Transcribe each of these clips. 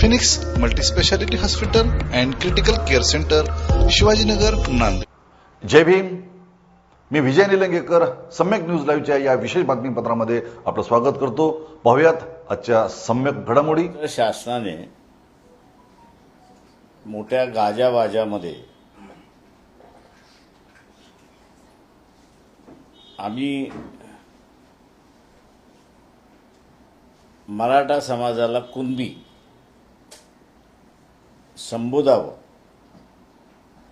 Phoenix multispeciality hospital and critical care centre Shivajinagar Nanded. जय भीम. मी Vijay Nilangekar Samyak news लाईव्हच्या या विशेष बातमीपत्रामध्ये आपलं स्वागत करतो. पाहुयात आजच्या सम्यक घडामोडी. शासनाने मोठ्या गाजावाजामध्ये आम्ही मराठा समाजाला कुणबी संबोधावं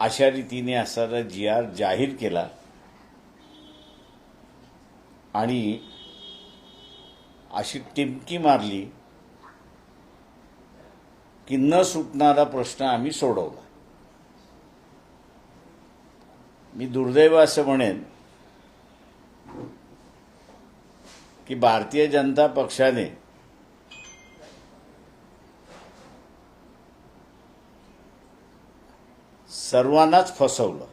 अशा रीतीने असणारा जी आर जाहीर केला आणि अशी टिमकी मारली की न सुटणारा प्रश्न आम्ही सोडवला. मी दुर्दैव असं म्हणेन की भारतीय जनता पक्षाने सर्वांनाच फसवलं.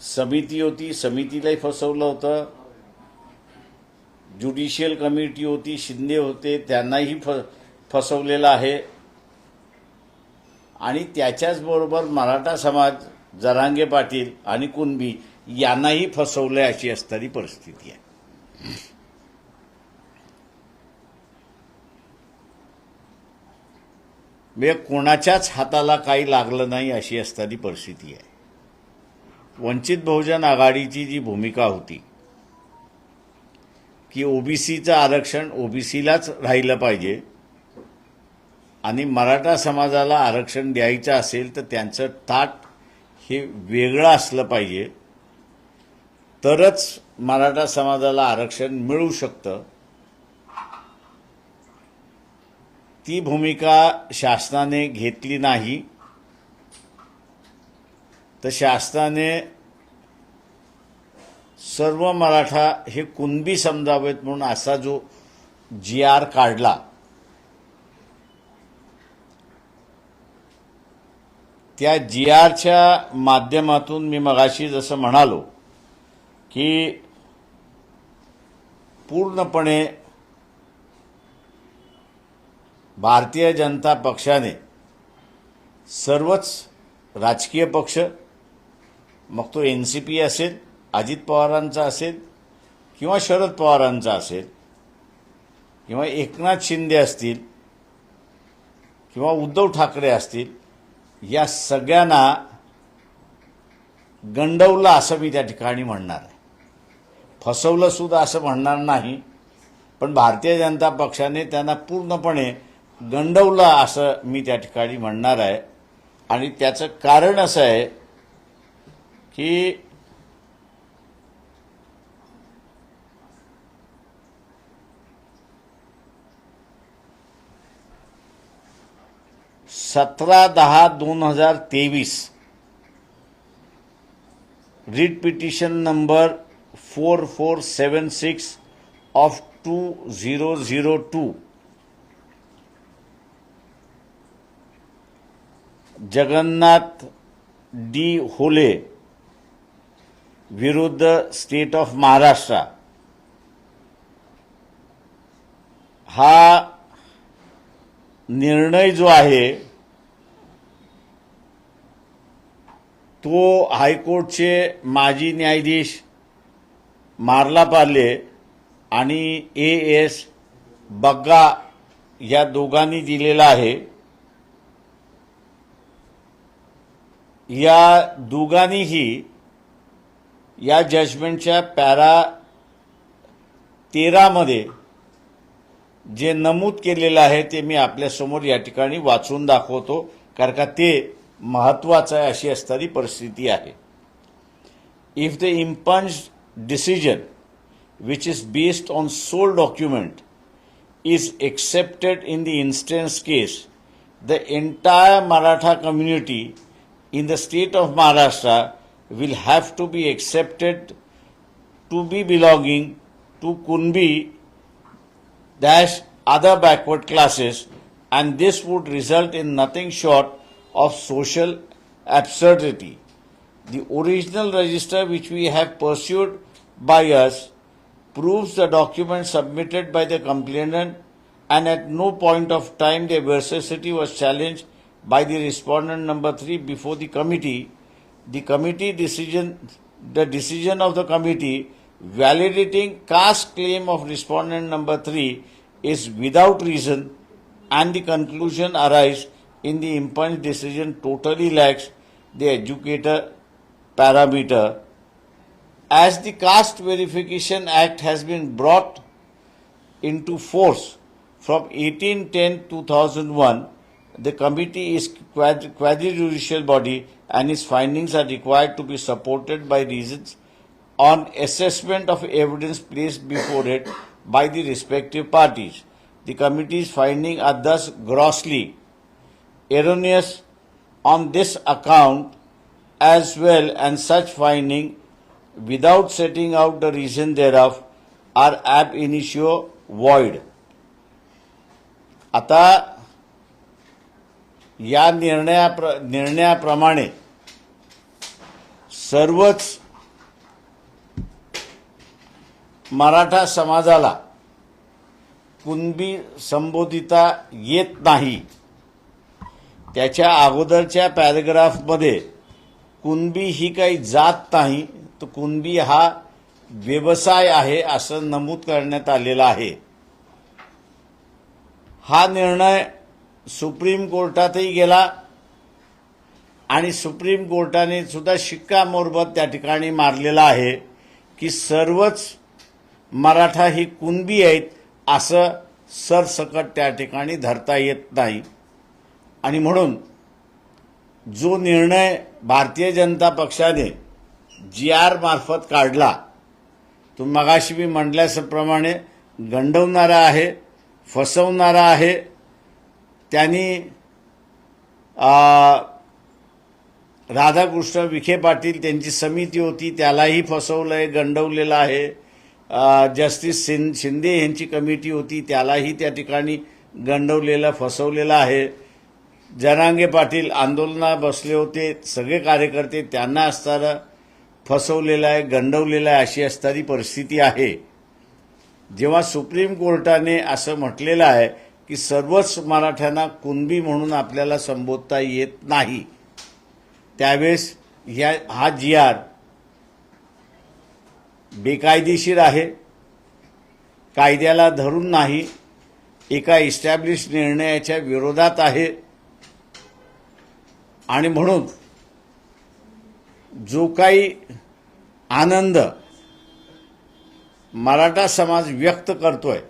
समिती होती समितीलाही फसवलं होतं. ज्युडिशियल कमिटी होती शिंदे होते त्यांनाही फ फसवलेलं आहे. आणि त्याच्याचबरोबर मराठा समाज जरांगे पाटील आणि कुणबी यांनाही फसवलंय अशी असणारी परिस्थिती आहे. म्हणजे कोणाच्याच हाताला काही लागलं नाही अशी असणारी परिस्थिती आहे. वंचित बहुजन आघाडीची जी भूमिका होती की ओबीसीचं आरक्षण ओबीसीलाच राहिलं पाहिजे आणि मराठा समाजाला आरक्षण द्यायचं असेल तर त्यांचं ताट हे वेगळं असलं पाहिजे तरच मराठा समाजाला आरक्षण मिळू शकतं. ती भूमिका शासनाने घेतली नाही तर शासनाने सर्व मराठा हे कुणबी समजावेत म्हणून असा जो जी आर काढला त्या जी आरच्या माध्यमातून मी मगाशी जसं म्हणालो की पूर्णपणे भारतीय जनता पक्षाने सर्वच राजकीय पक्ष मग तो एन सी पी असेल अजित पवारांचा असेल किंवा शरद पवारांचा असेल किंवा एकनाथ शिंदे असतील किंवा उद्धव ठाकरे असतील या सगळ्यांना गंडवलं असं मी त्या ठिकाणी म्हणणार आहे. फसवलंसुद्धा असं म्हणणार नाही पण भारतीय जनता पक्षाने त्यांना पूर्णपणे गंडवला असं मी त्या ठिकाणी म्हणणार आहे. आणि त्याचं कारण असं आहे की सतरा दहा दोन हजार तेवीस writ petition number four four seven six of two zero zero two Jagannath D Hole विरुद्ध स्टेट ऑफ महाराष्ट्र. हा निर्णय जो आहे तो हायकोर्टचे माजी न्यायाधीश मारला पार्ले आणि ए एस बग्गा या दोघांनी दिलेला आहे. या दोघांनीही या जजमेंटच्या पॅरा तेरामध्ये जे नमूद केलेलं आहे ते मी आपल्यासमोर या ठिकाणी वाचून दाखवतो कारण का ते महत्त्वाचं आहे अशी असणारी परिस्थिती आहे. If the impugned decision which is based on sole document is accepted in the instance case, the entire Maratha community in the state of Maharashtra will have to be accepted to be belonging to Kunbi dash other backward classes and this would result in nothing short of social absurdity. The original register which we have pursued by us proves the document submitted by the complainant and at no point of time the veracity was challenged by the respondent number 3 before the committee the committee decision the decision of the committee validating caste claim of respondent number 3 is without reason and the conclusion arise in the impunged decision totally lacks the educator parameter. As the caste verification act has been brought into force from 1810-2001 the committee is quasi-judicial body and its findings are required to be supported by reasons on assessment of evidence placed before it by the respective parties. The committee's findings are thus grossly erroneous on this account as well and such finding without setting out the reason thereof are ab initio void. आता या निर्णयाप्र निर्णयाप्रमाणे सर्वच मराठा समाजाला कुणबी संबोधिता येत नाही. त्याच्या अगोदरच्या पॅरेग्राफमध्ये कुणबी ही काही जात नाही तर कुणबी हा व्यवसाय आहे असं नमूद करण्यात आलेलं आहे. हा निर्णय सुप्रीम कोर्टातही गेला आणि सुप्रीम कोर्टाने सुद्धा शिक्कामोर्बत त्या ठिकाणी मारलेला आहे की सर्वच मराठा ही कुणबी आहेत असं सरसकट त्या ठिकाणी धरता येत नाही. आणि म्हणून जो निर्णय भारतीय जनता पक्षाने जी आर मार्फत काढला तो मगाशी मी म्हटल्याप्रमाणे गंडवणारा आहे फसवणारा आहे त्यांनी राधाकृष्ण विखे पाटील त्यांची समिती होती त्यालाही फसवलं आहे गंडवलेलं आहे. जस्टिस सिं शिंदे यांची कमिटी होती त्यालाही त्या ठिकाणी गंडवलेलं फसवलेलं आहे. जनांगे पाटील आंदोलनात बसले होते सगळे कार्यकर्ते त्यांना असताना फसवलेलं आहे गंडवलेलं आहे अशी असणारी परिस्थिती आहे. जेव्हा सुप्रीम कोर्टाने असं म्हटलेलं आहे की सर्वच मराठ्यांना कुणबी म्हणून आपल्याला संबोधता येत नाही. त्यावेळेस ह्या हा जी आर बेकायदेशीर आहे. कायद्याला धरून नाही. एका इस्टॅब्लिश निर्णयाच्या विरोधात आहे. आणि म्हणून जो काही आनंद मराठा समाज व्यक्त करतोय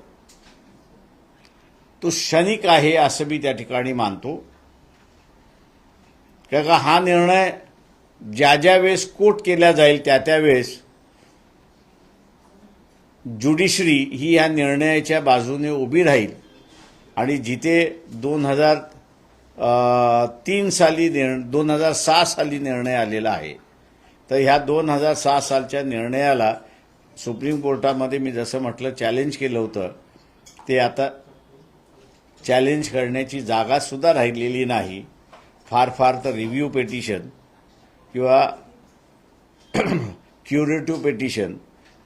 तो क्षणिक आहे असं मी त्या ठिकाणी मानतो. कारण का हा निर्णय ज्या ज्या वेळेस कोट केला जाईल त्या त्यावेळेस ज्युडिशरी ही या निर्णयाच्या बाजूने उभी राहील. आणि जिथे दोन हजार तीन साली निर्ण दोन हजार सहा साली निर्णय आलेला आहे तर ह्या दोन हजार सहा सालच्या निर्णयाला सुप्रीम कोर्टामध्ये मी जसं म्हटलं चॅलेंज केलं होतं ते आता चॅलेंज करण्याची जागासुद्धा राहिलेली नाही. फार फार तर रिव्ह्यू पेटिशन किंवा क्युरेटिव्ह पेटिशन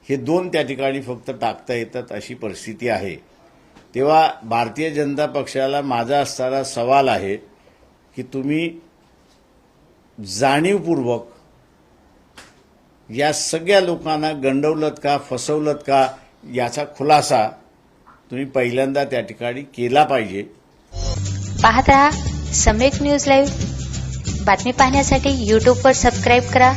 हे दोन त्या ठिकाणी फक्त टाकता येतात अशी परिस्थिती आहे. तेव्हा भारतीय जनता पक्षाला माझा असणारा सवाल आहे की तुम्ही जाणीवपूर्वक या सगळ्या लोकांना गंडवलत का फसवलत का याचा खुलासा तुम्ही पहिल्यांदा त्या ठिकाणी केला पाहिजे. पाहत राहा सम्यक न्यूज लाईव्ह बातमी पाहण्यासाठी यूट्यूबवर सबस्क्राईब करा.